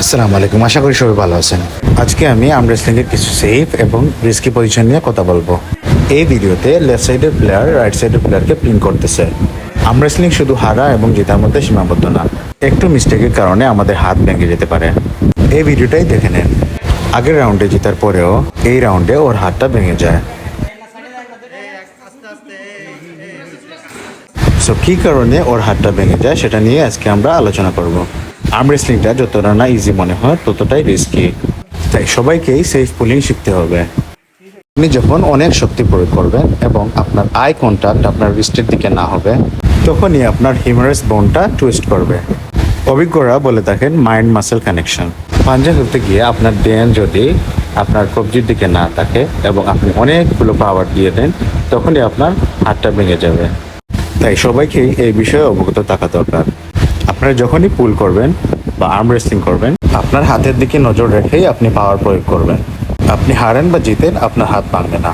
আসসালামু আলাইকুম। আশা করি সবাই ভালো আছেন। আজকে আমি আর্ম রেসলিংয়ের কিছু সেফ এবং রিস্কি পজিশন নিয়ে কথা বলব। এই ভিডিওতে লেফট সাইডের প্লেয়ার রাইট সাইডের প্লেয়ারকে পিন করতেছে। আর্ম শুধু হারা এবং জেতার মধ্যে সীমাবদ্ধ না, একটু মিস্টেকের কারণে আমাদের হাত ভেঙে যেতে পারে। এই ভিডিওটাই দেখে নেন। আগের রাউন্ডে জেতার পরেও এই রাউন্ডে ওর হাতটা ভেঙে যায়। সো কী কারণে ওর হাতটা ভেঙে যায় সেটা নিয়ে আজকে আমরা আলোচনা করব। আর্ম রেসলিংটা যতটা না ইজি মনে হয়, ততটাই রিস্কি তাই সবাইকেই সেফ পুলিং শিখতে হবে। আপনি যখন অনেক শক্তি প্রয়োগ করবেন এবং আপনার আই কন্ট্যাক্ট আপনার রিস্টের দিকে না হবে, তখনই আপনার হিমারাস বোনটা টুইস্ট করবে। অভিজ্ঞরা বলে থাকেন মাইন্ড মাসেল কানেকশন পাঞ্জা খেলতে গিয়ে আপনার দেন যদি আপনার কবজির দিকে না থাকে এবং আপনি অনেকগুলো পাওয়ার দিয়ে দেন, তখনই আপনার হাতটা ভেঙে যাবে। তাই সবাইকেই এই বিষয়ে অবগত থাকা দরকার। আপনারা যখনই পুল করবেন বা আর্ম রেসলিং করবেন, আপনার হাতের দিকে নজর রেখেই আপনি পাওয়ার প্রয়োগ করবেন। আপনি হারেন বা জিতেন, আপনার হাত ভাঙবে না।